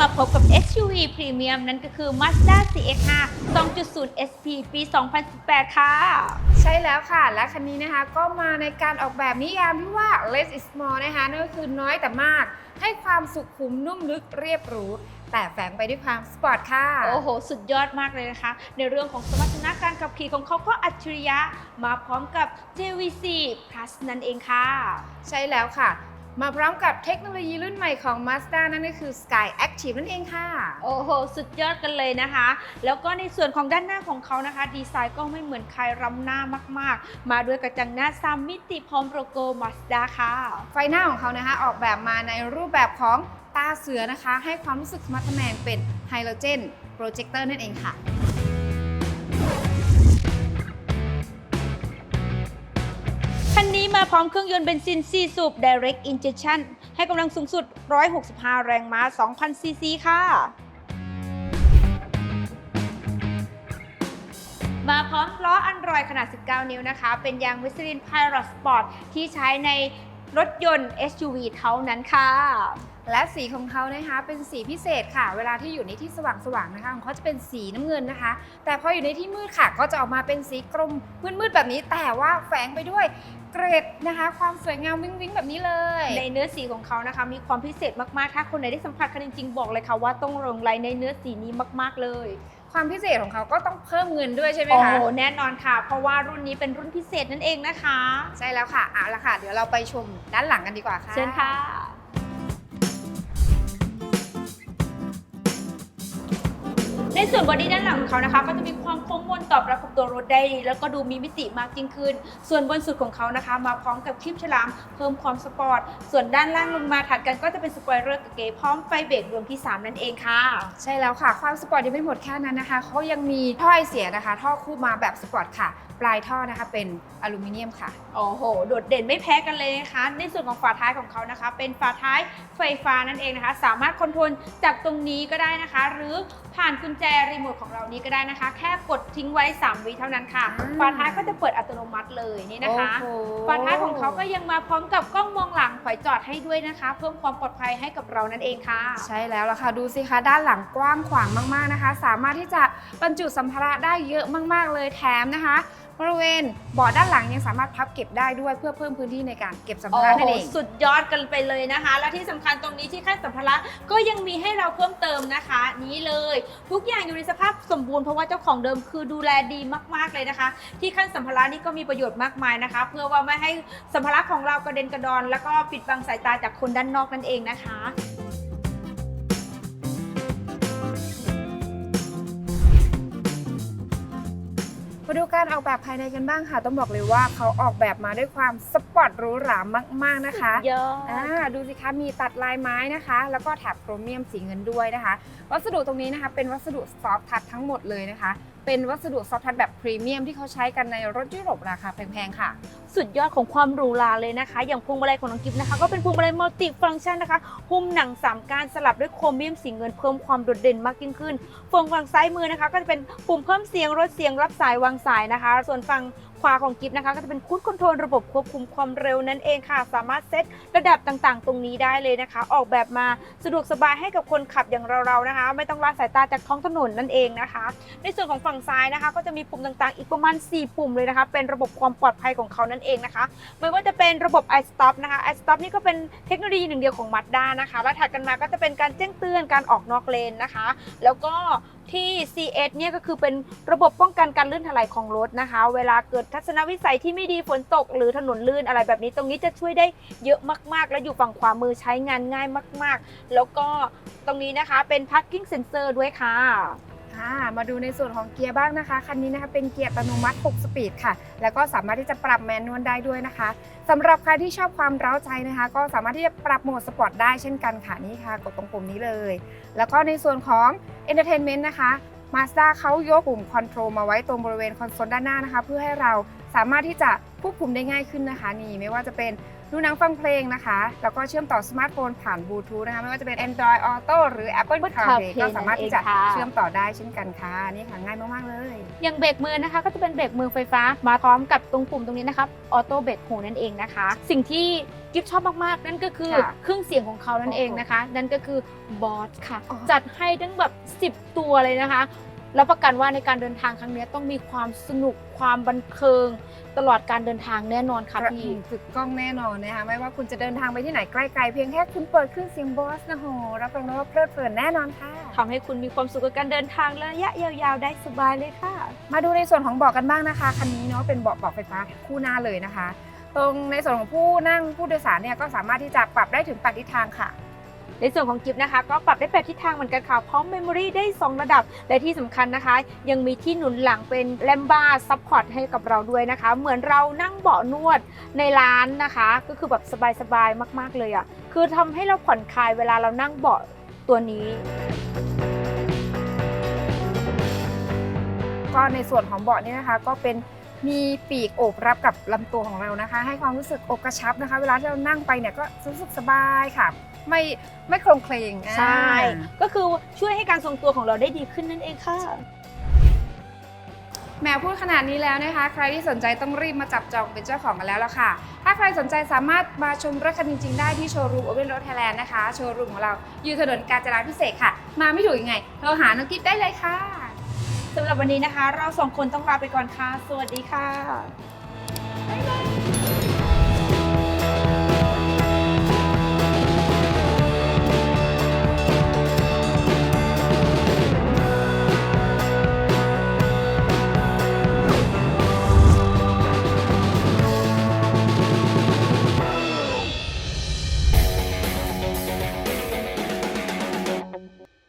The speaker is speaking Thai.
มาพบกับ SUV Premium นั่นก็คือ Mazda CX-5 2.0 SP ปี 2018 ค่ะ ใช่แล้วค่ะ และคันนี้นะคะก็มาในการออกแบบนิยามที่ว่า less is more นะคะนั่นก็คือน้อยแต่มาก ให้ความสุขุมนุ่มลึกเรียบหรู แต่แฝงไปด้วยความสปอร์ตค่ะ โอ้โห สุดยอดมากเลยนะคะ ในเรื่องของสมรรถนะการขับขี่ของเขาก็อัจฉริยะ มาพร้อมกับ JVC Plus นั่นเองค่ะ ใช่แล้วค่ะ มาพร้อมกับเทคโนโลยีรุ่นใหม่ของ Mazda นั่นก็คือ Sky Active นั่นเองค่ะ โอ้โห สุดยอดกันเลยนะคะ แล้วก็ในส่วนของด้านหน้าของเขานะคะ ดีไซน์ก็ไม่เหมือนใครรำหน้ามาก ๆ มาด้วยกระจังหน้าสามมิติพร้อมโลโก้ Mazda ค่ะ ไฟหน้าของเขานะคะ ออกแบบมาในรูปแบบของตาเสือนะคะ ให้ความรู้สึกสมาร์ทแมนเป็นไฮโดรเจนโปรเจคเตอร์นั่นเองค่ะ นี้มาพร้อมเครื่องยนต์เบนซิน 4 สูบ Direct Injection ให้กำลังสูงสุด 165 แรงม้า 2,000 ซีซีค่ะ มาพร้อมล้ออันรอยขนาด 19 นิ้วนะคะ เป็นยาง Michelin Pilot Sport ที่ใช้ในรถยนต์ SUV เท่านั้นค่ะ และสีของเขานะคะเป็นสีพิเศษค่ะ เวลาที่อยู่ในที่สว่างๆนะคะของเขาจะเป็นสีน้ำเงินนะคะ แต่พออยู่ในที่มืดค่ะ ก็จะออกมาเป็นสีกรมมืดๆแบบนี้ แต่ว่าแฝงไปด้วยเกรดนะคะ ความสวยงามวิ้งวิ้งๆแบบนี้เลย ในเนื้อสีของเขานะคะ มีความพิเศษมากๆถ้าคนไหนได้สัมผัสคันจริงๆบอกเลยค่ะว่าต้องลงไหลในเนื้อสีนี้มาก ๆเลยความพิเศษของเขาก็ต้องเพิ่มเงินด้วยใช่ไหมโอ้คะโหแน่นอนค่ะ เพราะว่ารุ่นนี้เป็นรุ่นพิเศษนั่นเองนะคะ ใช่แล้วค่ะ เอาละค่ะ เดี๋ยวเราไปชมด้านหลังกันดีกว่าค่ะ เชิญค่ะ ในส่วนบอดี้ด้านหลังของเขานะคะ ก็จะมีความโค้งมนตอบรับกับตัวรถได้ดีแล้วก็ดูมีมิติมากยิ่งขึ้น ส่วนบนสุดของเขานะคะ มาพร้อมกับคลิปฉลาม เพิ่มความสปอร์ต ส่วนด้านล่างลงมาถัดกันก็จะเป็นสปอยเลอร์กับเก๋พร้อมไฟเบรกรวมที่ 3 นั่นเองค่ะ ใช่แล้วค่ะ ความสปอร์ตยังไม่หมดแค่นั้นนะคะเขายังมีท่อไอเสียนะคะ ท่อคู่มาแบบสปอร์ตค่ะ ปลายท่อนะคะเป็นอลูมิเนียมค่ะ โอ้โห โดดเด่นไม่แพ้กันเลยนะคะ ในส่วนของฝาท้ายของเขานะคะ เป็นฝาท้ายไฟฟ้านั่นเองนะคะ สามารถคอนโทรลจากตรงนี้ก็ได้นะคะ หรือผ่านกุญแจรีโมทของเรานี้ก็ได้นะคะ แค่กดทิ้งไว้ 3 วิเท่านั้นค่ะอ่าฝาท้ายก็จะเปิดอัตโนมัติเลยนี่นะคะ โอ้โห ฝาท้ายของเขาก็ยังมาพร้อมกับกล้องมองหลังถอยจอดให้ด้วยนะคะ เพิ่มความปลอดภัยให้กับเรานั่นเองค่ะ ใช่แล้วล่ะค่ะ ดูสิคะด้านหลังกว้างขวางมากๆนะคะ สามารถที่จะบรรจุสัมภาระได้เยอะมากๆเลยแถมนะคะ บริเวณเบาะด้านหลังยังสามารถพับเก็บได้ด้วยเพื่อเพิ่มพื้นที่ในการเก็บสัมภาระนั่นเอง สุดยอดกันไปเลยนะคะ และที่สำคัญตรงนี้ที่ขั้นสัมภาระก็ยังมีให้เราเพิ่มเติมนะคะ นี้เลย ทุกอย่างอยู่ในสภาพสมบูรณ์เพราะว่าเจ้าของเดิมคือดูแลดีมากๆเลยนะคะ ที่ขั้นสัมภาระนี่ก็มีประโยชน์มากมายนะคะ เพื่อว่าไม่ให้สัมภาระของเรากระเด็นกระดอน แล้วก็ปิดบังสายตาจากคนด้านนอกนั่นเองนะคะ มาดูการออกแบบภายในกันบ้างค่ะ ต้องบอกเลยว่าเขาออกแบบมาด้วยความสปอร์ตหรูหรามาก ๆนะคะเยอะอ่าดูสิคะมีตัดลายไม้นะคะ แล้วก็แถบโครเมียมสีเงินด้วยนะคะ วัสดุตรงนี้นะคะเป็นวัสดุซอฟทัชทั้งหมดเลยนะคะ เป็นวัสดุซอฟทัชแบบพรีเมียมที่เขาใช้กันในรถยุโรปราคาแพงๆค่ะ สุดยอดของความหรูหราเลยนะคะ อย่างพวงมาลัยของน้องกิฟนะคะ ก็เป็นพวงมาลัยมัลติฟังก์ชันนะคะ หุ้มหนังสามการสลับด้วยโครเมียมสีเงินเพิ่มความโดดเด่นมากยิ่งขึ้น ฝั่งฝั่งซ้ายมือนะคะ ก็จะเป็นปุ่มเพิ่มเสียงลดเสียงรับสายวางสายนะคะ ส่วนฝั่งาของกิฟนะคะ ก็จะเป็นคูดคอนโทรลระบบควบคุมความเร็วนั่นเองค่ะ สามารถเซตระดับต่างๆ ตรงนี้ได้เลยนะคะ ออกแบบมาสะดวกสบายให้กับคนขับอย่างเราๆนะคะ ไม่ต้องละสายตาจากท้องถนนนั่นเองนะคะ ในส่วนของฝั่งซ้ายนะคะ ก็จะมีปุ่มต่างๆ อีกประมาณ 4 ปุ่มเลยนะคะ เป็นระบบความปลอดภัยของเขานั่นเองนะคะ ไม่ว่าจะเป็นระบบ iStop นะคะ iStop นี่ก็เป็นเทคโนโลยีหนึ่งเดียวของ Mazda นะคะ แล้วถัดกันมาก็จะเป็นการแจ้งเตือนการออกนอกเลนนะคะ แล้วก็ ที่ CS เนี่ยก็คือเป็นระบบป้องกันการลื่นถลายของรถนะคะ เวลาเกิดทัศนวิสัยที่ไม่ดีฝนตก หรือถนนลื่นอะไรแบบนี้ ตรงนี้จะช่วยได้เยอะมาก ๆ และอยู่ฝั่งขวามือใช้งานง่ายมาก ๆ แล้วก็ตรงนี้นะคะเป็น parking sensor ด้วยค่ะ ค่ะมาดูในส่วนของเกียร์บ้างนะคะ คันนี้นะคะเป็นเกียร์อัตโนมัติ 6 สปีดค่ะ แล้วก็สามารถที่จะปรับแมนนวลได้ด้วยนะคะสำหรับใครที่ชอบความเร้าใจนะคะ ก็สามารถที่จะปรับโหมดสปอร์ตได้เช่นกันค่ะนี่ค่ะ กดตรงปุ่มนี้เลย แล้วก็ในส่วนของ Entertainment นะคะ Mazda เขายกปุ่มคอนโทรลมาไว้ตรงบริเวณคอนโซลด้านหน้านะคะ เพื่อให้เราสามารถที่จะควบคุมได้ง่ายขึ้นนะคะ นี่ไม่ว่าจะเป็น ดูหนังฟังเพลงนะคะ แล้วก็เชื่อมต่อสมาร์ทโฟนผ่านบลูทูธนะคะ ไม่ว่าจะเป็น Android Auto หรือ Apple Apple CarPlay CarPlay ก็สามารถที่จะนั่นเองค่ะเชื่อมต่อได้เช่นกันค่ะ นี่ค่ะง่ายมาก ๆ เลย อย่างเบรกมือนะคะ ก็จะเป็นเบรกมือไฟฟ้า มาพร้อมกับตรงปุ่มตรงนี้นะครับออโต้เบรกโฮนั่นเองนะคะ สิ่งที่กิฟชอบมาก ๆ นั่นก็คือค่ะเครื่องเสียงของเขานั่นเองนะคะ นั่นก็คือบอสค่ะอ๋อจัดให้ทั้งแบบ 10 ตัวเลยนะคะ รับประกันว่าในการเดินทางครั้งนี้ต้องมีความสนุกความบันเทิง ตลอดการเดินทางแน่นอนค่ะกระพี่หึ่มฝึกกล้องแน่นอนนะคะไม่ว่าคุณจะเดินทางไปที่ไหนใกล้ๆเพียงแค่คุณเปิดเครื่องเสียงบอสนะโหรับรองได้ว่าเพลิดเพลินแน่นอนค่ะทำให้คุณมีความสุขกับการเดินทางระยะยาวๆได้สบายเลยค่ะ มาดูในส่วนของเบาะกันบ้างนะคะคันนี้เนาะเป็นเบาะเบาะไฟฟ้าคู่หน้าเลยนะคะ ตรงในส่วนของผู้นั่งผู้โดยสารเนี่ยก็สามารถที่จะปรับได้ถึงแปดทิศทางค่ะ ในส่วนของกิฟต์นะคะ ก็ปรับได้แปดทิศทางเหมือนกันค่ะ พร้อมเมมโมรีได้ 2 ระดับ และที่สำคัญนะคะ ยังมีที่หนุนหลังเป็นแลมบาร์ซัพพอร์ตให้กับเราด้วยนะคะ เหมือนเรานั่งเบาะนวดในร้านนะคะ ก็คือแบบสบายๆมาก ๆเลยอะ่ะคือทำให้เราผ่อนคลายเวลาเรานั่งเบาะตัวนี้ก็ในส่วนของเบาะนี่นะคะก็เป็น มีปีกโอบรับกับลำตัวของเรานะคะ ให้ความรู้สึกอกกระชับนะคะ เวลาที่เรานั่งไปเนี่ยก็รู้สึกสบายค่ะ ไม่ไม่โครงเคลงอ่าใช่ ก็คือช่วยให้การทรงตัวของเราได้ดีขึ้นนั่นเองค่ะแหมพูดขนาดนี้แล้วนะคะ ใครที่สนใจต้องรีบมาจับจองเป็นเจ้าของกันแล้วล่ะค่ะ ถ้าใครสนใจสามารถมาชมรถคันจริงๆได้ที่โชว์รูมโอเ n น o ร d ไทยแลนด์นะคะ โชว์รูมของเราอยู่ถนนกาญจนาพิเศษกค่ะ มาไม่ถูกยังไงโทรหาน้องกิ๊บได้เลยค่ะ สำหรับวันนี้นะคะ เราสองคนต้องลาไปก่อนค่ะ สวัสดีค่ะบ๊ายบาย